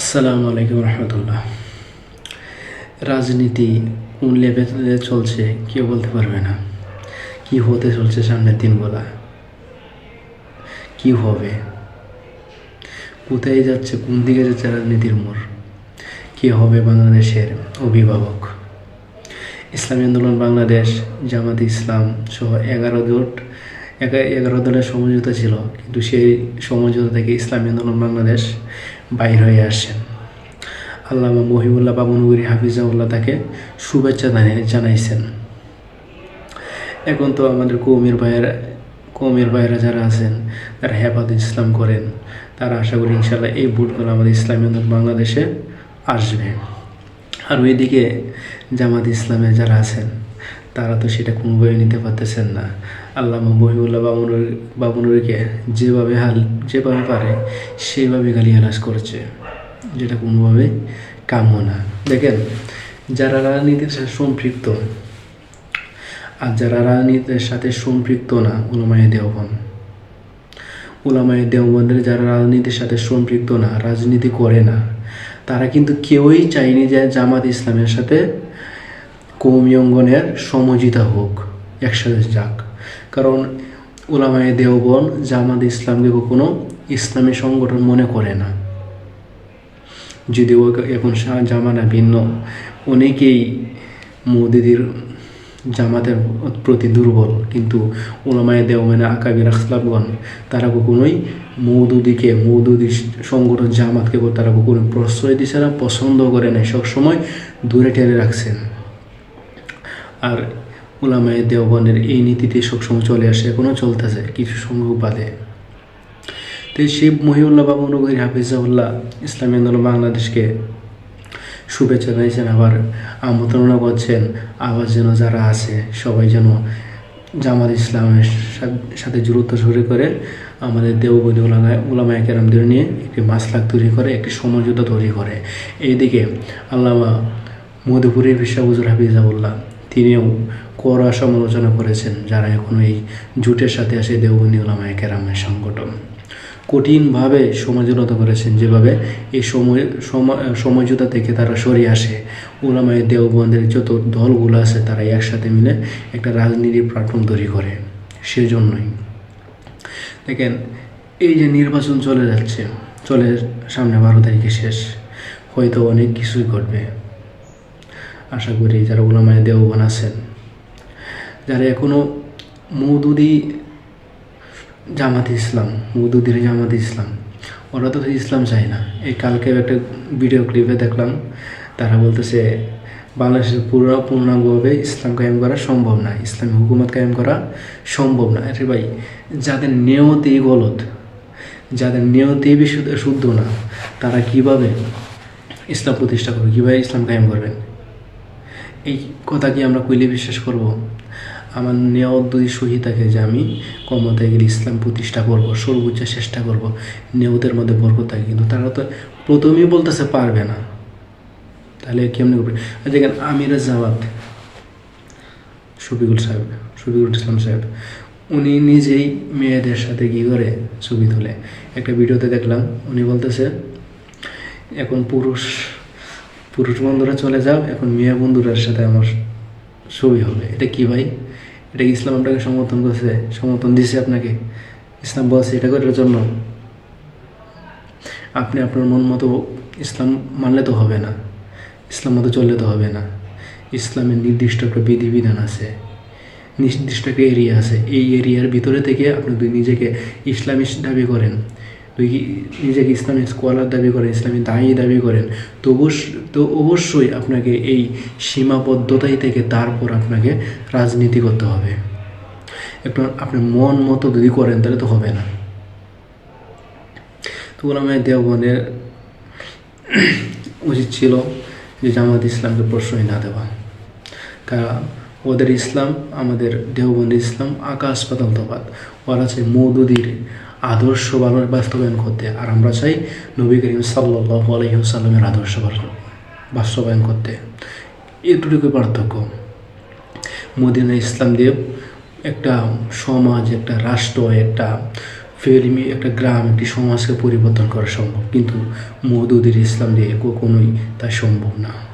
আসসালামু আলাইকুম রহমতুল্লাহ। রাজনীতি কোন লেভেলে চলছে কেউ বলতে পারবে না। কি হতে চলছে সামনের দিনগুলা? কি হবে? কোথায় যাচ্ছে, কোন দিকে যাচ্ছে রাজনীতির মোড়? কে হবে বাংলাদেশের অভিভাবক? ইসলামী আন্দোলন, বাংলাদেশ, জামাত ইসলাম সহ এগারো জোট এগা- এগারো দলের সমঝোতা ছিল, কিন্তু সেই সমঝোতা থেকে ইসলামী আন্দোলন বাংলাদেশ বাইর হয়ে আসছেন আল্লামা মহিবুল্লাহ বাবনগুরি হাফিজাউল্লাহ তাকে শুভেচ্ছা জানাইছেন। এখন তো আমাদের কৌমির ভাইয়েরা কৌমির ভাইয়েরা যারা আছেন, তারা হেফাজত ইসলাম করেন। তারা আশা করি ইনশাল্লাহ এই ভোটগুলো আমাদের ইসলামী আন্দোলন বাংলাদেশে আসবে। আর ওইদিকে জামাত ইসলামে যারা আছেন, তারা তো সেটা কোনো কোনোভাবে নিতে পারতেছেন না। আল্লামা মহিবুল্লাহ বাবনুর বাবনুরকে যেভাবে হাল, যেভাবে পারে সেইভাবে গালিগালাজ করছে। যেটা কোনোভাবে কাম্য না। দেখেন, যারা রাজনীতির সাথে সম্পৃক্ত, আর যারা রাজনীতির সাথে সম্পৃক্ত না, উলামায়ে দেওবন উলামায়ে দেওবন্দের যারা রাজনীতির সাথে সম্পৃক্ত না, রাজনীতি করে না তারা কিন্তু কেউই চায়নি যে জামাত ইসলামের সাথে কৌমি অঙ্গনের সমঝিতা হোক, একসাথে যাক। কারণ ওলামায় দেওবন জামাত ইসলামকে কখনো ইসলামী সংগঠন মনে করে না। যদিও এখন শাহ জামানা ভিন্ন। অনেকেই মোদিদের জামাতের প্রতি দুর্বল। কিন্তু ওলামায় দেওমেনা আকাবির আখলাবগণ তারা কখনোই মৌদুদিকে, মৌদুদি সংগঠন জামাতকে তারা কখনো প্রশ্রয় দিচ্ছে না, পছন্দ করে নাই, সবসময় দূরে টেনে রাখছেন। আর ওলামায় দেওবনের এই নীতিতে সবসময় চলে আসে এখনও চলতেছে কিছু সংখ্যক বাদে। তো শিব মহিউল্লাহ বাবু নগরী হাফিজাউল্লাহ ইসলামী আন্দোলন বাংলাদেশকে শুভেচ্ছা জানিয়েছেন আবার আমন্ত্রণা করছেন, আবার যেন যারা আছে, সবাই যেন জামাত ইসলামের সাথে জুরুত্ব শুরু করে, আমাদের দেওবদি ওলামায় কেরামদের নিয়ে একটি মাসলাক তৈরি করে, একটি সমঝোতা তৈরি করে। এইদিকে আল্লামা মধুপুরের বিশ্বাবুজুর হাফিজাউল্লাহ তিনিও কড়া সমালোচনা করেছেন, যারা এখন এই জুটের সাথে আসে দেওবন্দি ওলামায় কেরামের সংগঠন। কঠিনভাবে সমাজনত করেছেন যেভাবে এই সময় সম- সমঝোতা থেকে তারা সরে আসে। ওলামায় দেওবন্দের যত দলগুলো আছে তারা একসাথে মিলে একটা রাজনীতির প্ল্যাটফর্ম তৈরি করে। সেজন্যই। দেখেন, এই যে নির্বাচন চলে যাচ্ছে, চলে সামনে বারো তারিখে শেষ। হয়তো অনেক কিছুই ঘটবে। আশা করি যারা ওলামায় দেওবন আছেন, যারা এখনও মৌদুদি জামাত ইসলাম মৌদুদির জামাত ইসলাম। ওরা তো ইসলাম চায় না। এই কালকে একটা ভিডিও ক্লিপে দেখলাম, তারা বলতেছে, বাংলাদেশের পুরো পূর্ণাঙ্গভাবে ইসলাম কায়েম করা সম্ভব না। ইসলামী হুকুমত কায়েম করা সম্ভব না। আরে ভাই, যাদের নিয়তি গলত, যাদের নিয়তি বিশুদ্ধ, শুদ্ধ না, তারা কীভাবে ইসলাম প্রতিষ্ঠা করবে? কীভাবে ইসলাম কায়েম করবেন? এই কথা কি আমরা কইলে বিশ্বাস করব? আমার নিয়ত যদি সহি থাকে যে আমি ক্ষমতায় গেলে ইসলাম প্রতিষ্ঠা করব, সর্বোচ্চ চেষ্টা করব নেওদের মধ্যে বরকত থাকে। কিন্তু তারা তো প্রথমেই বলতেছে পারবে না। তাহলে কেমনি করবে? দেখেন আমিরা জামাত, শফিকুল সাহেব, শফিকুল ইসলাম সাহেব, উনি নিজেই মেয়েদের সাথে কী করে ছবি তোলে? একটা ভিডিওতে দেখলাম, উনি বলতেছে, এখন পুরুষ পুরুষ বন্ধুরা চলে যাও, এখন মেয়ে বন্ধুরার সাথে আমার ছবি হবে। এটা কি ভাই? এটা ইসলাম আপনাকে সমর্থন করছে? সমর্থন দিছে আপনাকে? ইসলাম বলছে এটা করার জন্য। আপনি আপনার মন মতো ইসলাম মানলে তো হবে না। ইসলাম মতো চললে তো হবে না। ইসলামের নির্দিষ্ট একটা বিধিবিধান আছে। নির্দিষ্ট একটা এরিয়া আছে। এই এরিয়ার ভিতরে থেকে আপনি নিজেকে ইসলামিস্ট দাবি করেন নিজেকে ইসলামী স্কলার দাবি করেন ইসলামী দায়ী দাবি করেন, তো তো অবশ্যই আপনাকে এই সীমাবদ্ধতাই থেকে তারপর আপনাকে রাজনীতি করতে হবে। একটু আপনি মন মতো যদি করেন, তাহলে তো হবে না। তো ওলামায় দেওবনের উচিত ছিল যে জামাত ইসলামকে প্রশ্রয় না দেওয়া। কারণ ওদের ইসলাম, আমাদের দেওবন্দি ইসলাম আকাশ পাতাল তফাত ওরা চাই মৌদুদির আদর্শ বাস্তবায়ন করতে। আর আমরা চাই নবী করিম সাল্লাহ আলহিহসাল্লামের আদর্শ বাস- বাস্তবায়ন করতে। এটুকুই পার্থক্য। মদিনা ইসলাম দেব একটা সমাজ, একটা রাষ্ট্র, একটা ফেলিমি, একটা গ্রাম, একটি সমাজকে পরিবর্তন করা সম্ভব। কিন্তু মৌদুদির ইসলাম দিয়ে কখনোই তা সম্ভব না।